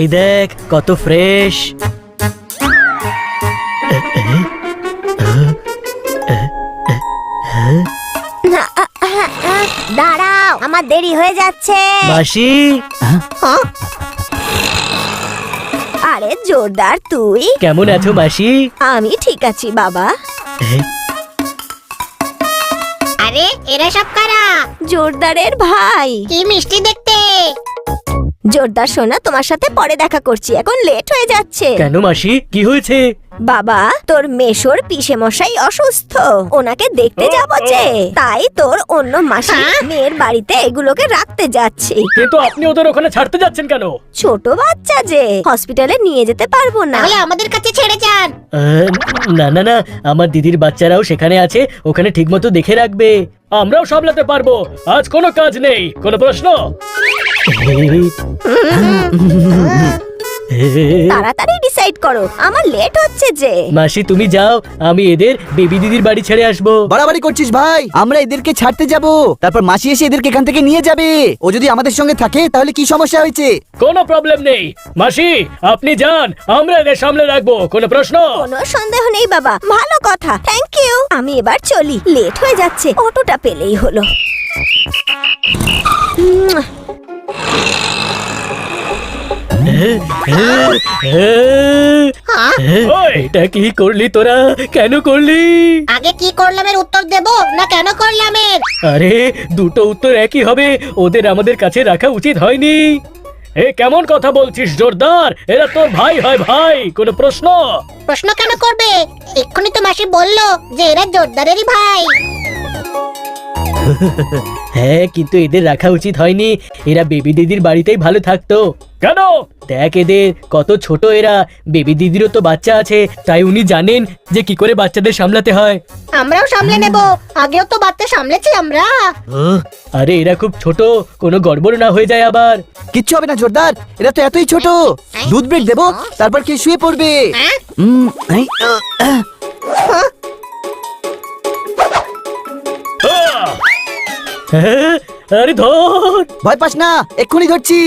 এই দেখ কত ফ্রেশ দাঁড়াও আমার দেরি হয়ে যাচ্ছে। মাসি। আরে জোরদার তুই। কেমন আছো মাসি? আমি ঠিক আছি বাবা। আরে এরা সব কারা? জোরদারের ভাই। কি মিষ্টি দেখতে? জোরদার সোনা তোমার সাথে পরে দেখা করছি এখন লেট হয়ে যাচ্ছে। কেন মাসি? কি হয়েছে? বাবা তোর মেশোর পিসে মশাই অসুস্থ। ওনাকে দেখতে যাব যে। তাই তোর অন্য মাসি মেয়ের বাড়িতে এগুলোকে রাখতে যাচ্ছি। কিন্তু আপনি ওদের ওখানে ছাড়তে যাচ্ছেন কেন? ছোট বাচ্চা যে হসপিটালে নিয়ে যেতে পারব না। তাহলে আমাদের কাছে ছেড়ে যান। আহ, না না না আমার দিদির বাচ্চারাও সেখানে আছে ওখানে ঠিকমতো দেখে রাখবে। আমরাও সামলাতে পারব। আজ কোনো কাজ নেই কোনো প্রশ্ন? তাড়াতাড়ি ডিসাইড করো। আমার লেট হচ্ছে যে। মাসি তুমি যাও আমি এদের বেবি দিদির বাড়ি ছেড়ে আসব। বাড়াবাড়ি করছিস ভাই আমরা এদেরকে ছাড়তে যাব। তারপর মাসি এসে এদেরকে এখান থেকে নিয়ে যাবে। ও যদি আমাদের সঙ্গে থাকে তাহলে কি সমস্যা হয়েছে? কোনো প্রবলেম নেই। মাসি আপনি যান আমরা এদের সামলে রাখব কোনো প্রশ্ন? কোনো সন্দেহ নেই বাবা ভালো কথা থ্যাংক ইউ আমি এবার চলি লেট হয়ে যাচ্ছে অটোটা পেলেই হলো। এটা কি করলি তোরা কেন করলি আগে কি করলাম এর উত্তর দেব না কেন করলাম এর আরে দুটো উত্তর একই হবে ওদের আমাদের কাছে রাখা উচিত হয়নি এ কেমন কথা বলছিস জোরদার এরা তোর ভাই হয় ভাই কোনো প্রশ্ন প্রশ্ন কেন করবে এক্ষুনি তো মাসি বলল যে এরা জোরদারেরই ভাই হ্যাঁ কিন্তু এদের রাখা উচিত হয়নি এরা বেবি দিদির বাড়িতেই ভালো থাকতো কেন? দেখ এদের কত ছোট এরা। বেবি দিদিরও তো বাচ্চা আছে তাই উনি জানেন যে কি করে বাচ্চাদের সামলাতে হয়। আমরাও সামলে নেব আগেও তো বাচ্চা সামলেছি আমরা। আরে এরা খুব ছোট কোনো গড়বড় না হয়ে যায় আবার। কিচ্ছু হবে না জোরদার এরা তো এতই ছোট। দুধ ব্রেক দেবো তারপর কে শুয়ে পড়বে? হ্যাঁ? উম, এই, আহ, আহ। হ্যাঁ, আরে ধর! ভয় পাস না এক্ষুনি ধরছি।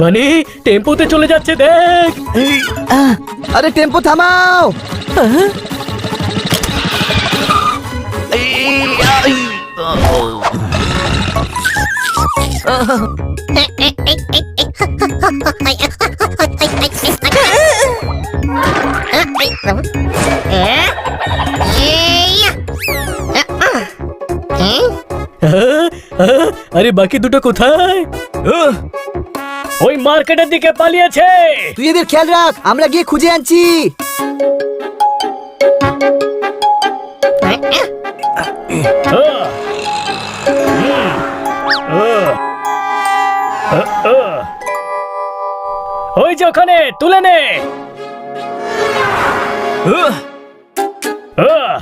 মানে টেম্পোতে চলে যাচ্ছে দেখ আরে টেম্পো থামাও এই, আরে বাকি দুটো কোথায়? ওই মার্কেটের দিকে পালিয়েছে। তুই এদের খেয়াল রাখ আমরা গিয়ে খুঁজে আনছি। ওই যে ওখানে তুলে নে। আহ,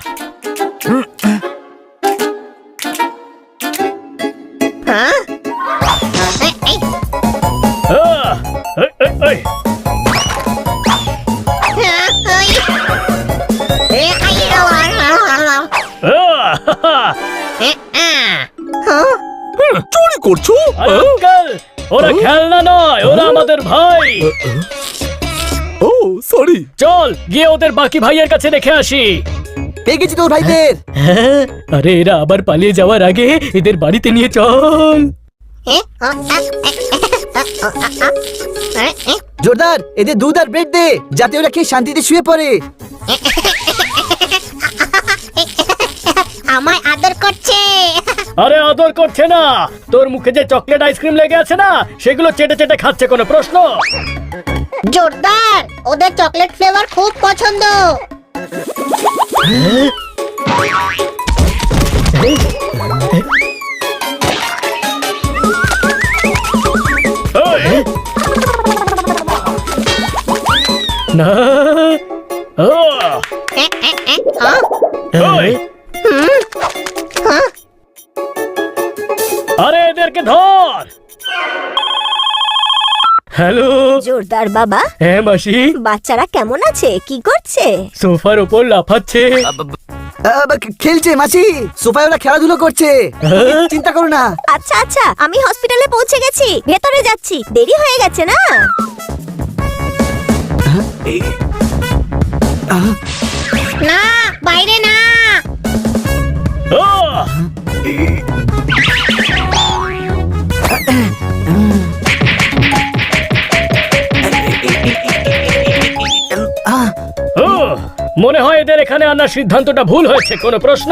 এই, এই, এই। আহ, হা, হা। চুরি করছ? আরে আঙ্কেল ওরা খেলনা নয় ওরা আমাদের ভাই। ও সরি চল গিয়ে ওদের বাকি ভাইয়ের কাছে রেখে আসি। পেয়ে গেছি তোর ভাইদের। হ্যাঁ আরে এরা আবার পালিয়ে যাওয়ার আগে এদের বাড়িতে নিয়ে চল। জোরদার এদের দুধ আর ব্রেড দে যাতে ওরা খেয়ে শান্তিতে শুয়ে পড়ে। আমায় আদর করছে। আরে আদর করছে না। তোর মুখে যে চকলেট আইসক্রিম লেগে আছে না সেগুলো চেটে চেটে খাচ্ছে কোনো প্রশ্ন? জোরদার ওদের চকলেট ফ্লেভার খুব পছন্দ। না? হ্যাঁ? আরে এদেরকে ধর! হ্যালো? জোরদার বাবা। হ্যাঁ মাসি? বাচ্চারা কেমন আছে? কি করছে? সোফার ওপর লাফাচ্ছে। খেলছে মাসি। সোফায় ওরা খেলাধুলো করছে। হ্যাঁ? চিন্তা করো না। আচ্ছা আচ্ছা আমি হসপিটালে পৌঁছে গেছি। ভেতরে যাচ্ছি। দেরি হয়ে গেছে না? না বাইরে না! মনে হয় এদের এখানে আনার সিদ্ধান্তটা ভুল হয়েছে কোনো প্রশ্ন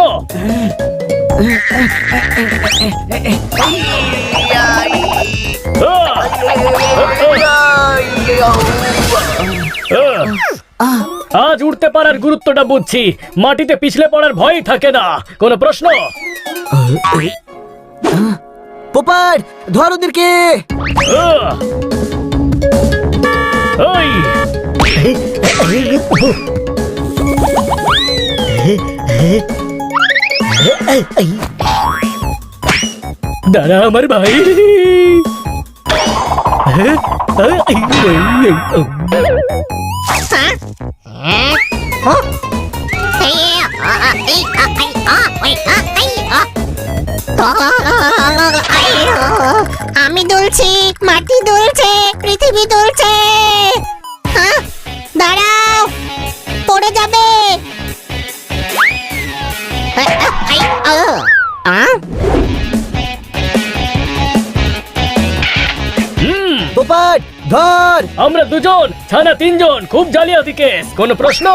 আজ উঠতে পারার গুরুত্বটা বুঝছি। মাটিতে পিছলে পড়ার ভয় থাকে না। কোনো প্রশ্ন? পোপাট ধর ওদেরকে। ওই। দাঁড়া আমার ভাই। আমি দুলছি মাটি দুলছে পৃথিবী দুলছে। ধর। আমরা দুজন ছানা তিনজন খুব জালিয়াতি কেস কোনো প্রশ্ন?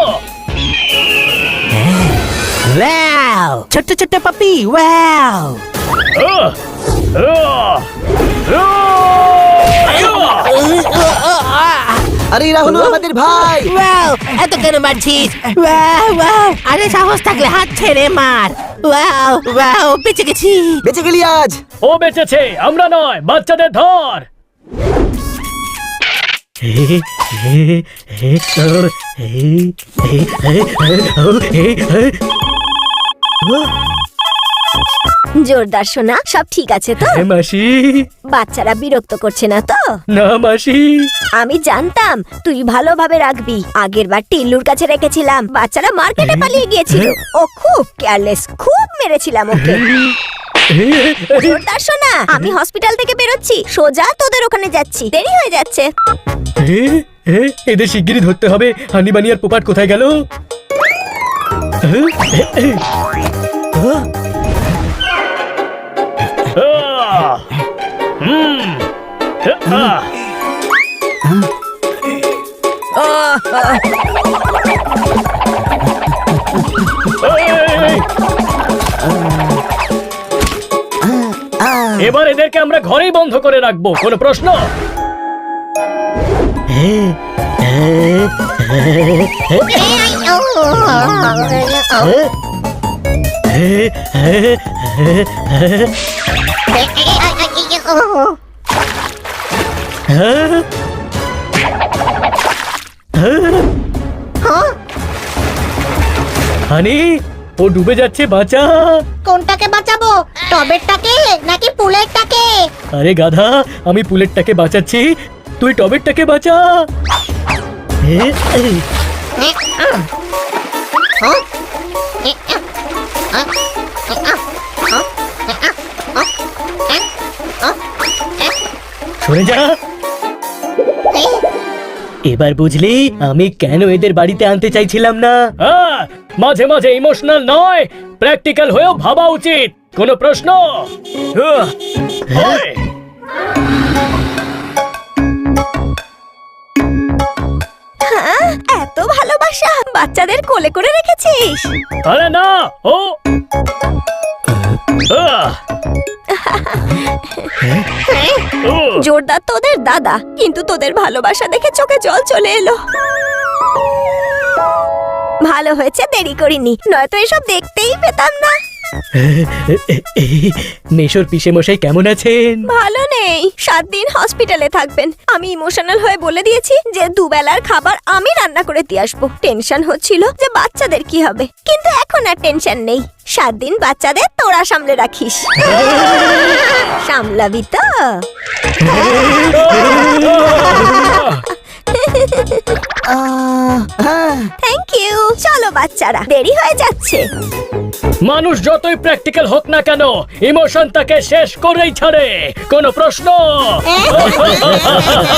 ওয়াও ছোট্ট ছোট্ট পাপি ওয়াও আহ! আহ! আহ! আরে এরা হলো আমাদের ভাই। ওয়াও এত কেন মারছিস? ওয়াও ওয়াও আরে সাহস থাকলে হাত ছেড়ে মার। ওয়াও ওয়াও বেঁচে গেছি। বেঁচে গেলি আজ। ও বেঁচেছে আমরা নয় বাচ্চাদের ধর। জোরদার সোনা সব ঠিক আছে তো? হ্যাঁ, মাসি। বাচ্চারা বিরক্ত করছে না তো? না মাসি। আমি জানতাম তুই ভালোভাবে রাখবি। আগের বার টিল্লুর কাছে রেখেছিলাম। বাচ্চারা মার্কেটে পালিয়ে গিয়েছিল। ও খুব কেয়ারলেস খুব মেরেছিলাম ওকে। জোরদার সোনা আমি হসপিটাল থেকে বেরোচ্ছি। সোজা তোদের ওখানে যাচ্ছি। দেরি হয়ে যাচ্ছে। এ, এদের শিগগিরই ধরতে হবে। হানি আর পোপাট কোথায় গেল? এ, এদেরকে আমরা ঘরেই বন্ধ করে রাখব কোনো প্রশ্ন? হানি ও ডুবে যাচ্ছে বাঁচা কোনটাকে বাঁচাবো? টবেরটাকে নাকি পুলেরটাকে? আরে গাধা আমি পুলেটটাকে বাঁচাচ্ছি। তুই টবেরটাকে বাঁচা। হ্যাঁ? সরে যা। এবার বুঝলি আমি কেন এদের বাড়িতে আনতে চাইছিলাম না? মাঝে মাঝে ইমোশনাল নয় প্র্যাকটিক্যাল হয়েও ভাবা উচিত। কোনো প্রশ্ন? হ্যাঁ? এত ভালোবাসা বাচ্চাদের কোলে করে রেখেছিস? আরে না ও, জোরদার তোদের দাদা কিন্তু তোদের ভালোবাসা দেখে চোখে জল চলে এলো। ভালো হয়েছে দেরি করিনি। নয়তো এসব দেখতেই পেতাম না। মেশোর পিসে মশাই কেমন আছেন? ভালো নেই। সাত দিন হসপিটালে থাকবেন। আমি ইমোশনাল হয়ে বলে দিয়েছি যে দুবেলার খাবার আমি রান্না করে দিয়ে আসব। টেনশন হচ্ছিল যে বাচ্চাদের কি হবে। কিন্তু এখন আর টেনশন নেই। সাত দিন বাচ্চাদের তোরা সামলে রাখিস। সামলাবি তো। হ্যাঁ। থ্যাংক ইউ চলো বাচ্চারা দেরি হয়ে যাচ্ছে। মানুষ যতই প্র্যাকটিক্যাল হোক না কেন ইমোশন তাকে শেষ করেই ছাড়ে। কোনো প্রশ্ন?